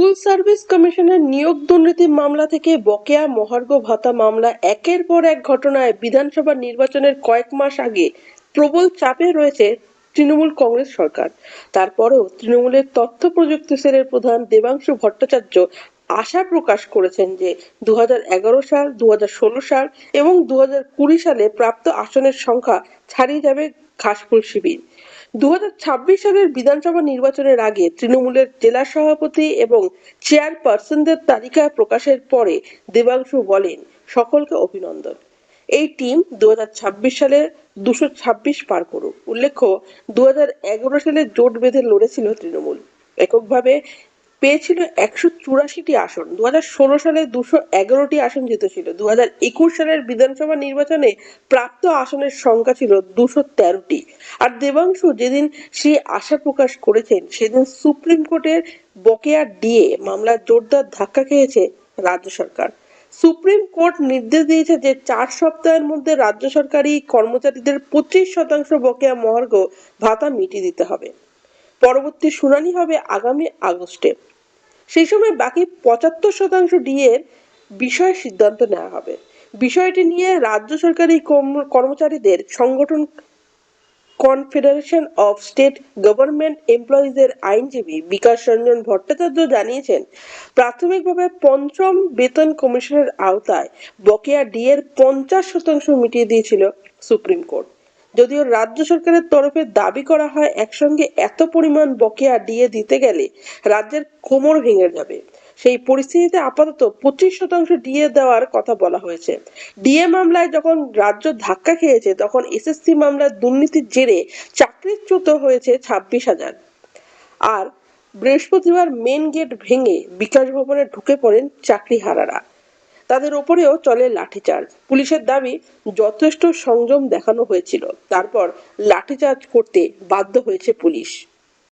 School service কমিশনের নিয়োগ দুর্নীতি মামলা থেকে বকেয়া মহার্ঘ ভাতা মামলা একের পর এক ঘটনায় বিধানসভা নির্বাচনের কয়েক মাস আগে প্রবল চাপে রয়েছে তৃণমূল কংগ্রেস সরকার। তারপরেও তৃণমূলের তথ্য প্রযুক্তি সেলের প্রধান দেবাংশু ভট্টাচার্য আশা প্রকাশ করেছেন যে দু হাজার এগারো সাল দু হাজার ষোলো সাল এবং দু হাজার কুড়ি সালে প্রাপ্ত আসনের সংখ্যা ছাড়িয়ে যাবে ঘাসফুল শিবির। দু হাজার ছাব্বিশ সালের বিধানসভা নির্বাচনের আগে তৃণমূলের জেলা সভাপতি এবং চেয়ারপারসনদের তালিকা প্রকাশের পরে দেবাংশু বলেন, সকলকে অভিনন্দন। এই টিম দু হাজার ছাব্বিশ সালে দুশো ছাব্বিশ পার করুক। উল্লেখ্য দু হাজার এগারো সালে জোট বেঁধে লড়েছিল তৃণমূল। এককভাবে পেয়েছিল একশো চুরাশিটি আসন। দু হাজার ষোলো সালে দুশো এগারোটি আসন জিতেছিল। দু হাজার একুশ সালের বিধানসভা নির্বাচনে প্রাপ্ত আসনের সংখ্যা ছিল দুশো তেরোটি। আর দেবাংশু যেদিন সে আশা প্রকাশ করেছেন, সেদিন সুপ্রিম কোর্টের বকেয়া ডিএ মামলা জোরদার ধাক্কা খেয়েছে রাজ্য সরকার। সুপ্রিম কোর্ট নির্দেশ দিয়েছে যে চার সপ্তাহের মধ্যে রাজ্য সরকারি কর্মচারীদের পঁচিশ শতাংশ বকেয়া মহার্ঘ ভাতা মিটিয়ে দিতে হবে। পরবর্তী শুনানি হবে আগামী আগস্টে। সেই সময় বাকি পঁচাত্তর শতাংশ ডিএর বিষয়ে সিদ্ধান্ত নেওয়া হবে। বিষয়টি নিয়ে রাজ্য সরকারি কর্ম- কর্মচারীদের সংগঠন কনফেডারেশন অফ স্টেট গভর্নমেন্ট এমপ্লয়িজের আইনজীবী বিকাশ রঞ্জন ভট্টাচার্য জানিয়েছেন, প্রাথমিকভাবে পঞ্চম বেতন কমিশনের আওতায় বকেয়া ডিএর পঞ্চাশ শতাংশ মিটিয়ে দিয়েছিল সুপ্রিম কোর্ট। যদিও রাজ্য সরকারের তরফে দাবি করা হয়, একসঙ্গে এত পরিমাণ বকেয়া ডিএ দিতে গেলে রাজ্যের কোমর ভেঙে যাবে। সেই পরিস্থিতিতে আপাতত পঁচিশ শতাংশ ডিএ দেওয়ার কথা বলা হয়েছে। ডিএ মামলায় যখন রাজ্য ধাক্কা খেয়েছে, তখন এসএসসি মামলার দুর্নীতির জেরে চাকরিচ্যুত হয়েছে ছাব্বিশ হাজার। আর বৃহস্পতিবার মেন গেট ভেঙে বিকাশ ভবনে ঢুকে পড়েন চাকরিহারারা। তাদের ওপরেও চলে লাঠিচার্জ। পুলিশের দাবি, যথেষ্ট সংযম দেখানো হয়েছিল। তারপর লাঠিচার্জ করতে বাধ্য হয়েছে পুলিশ।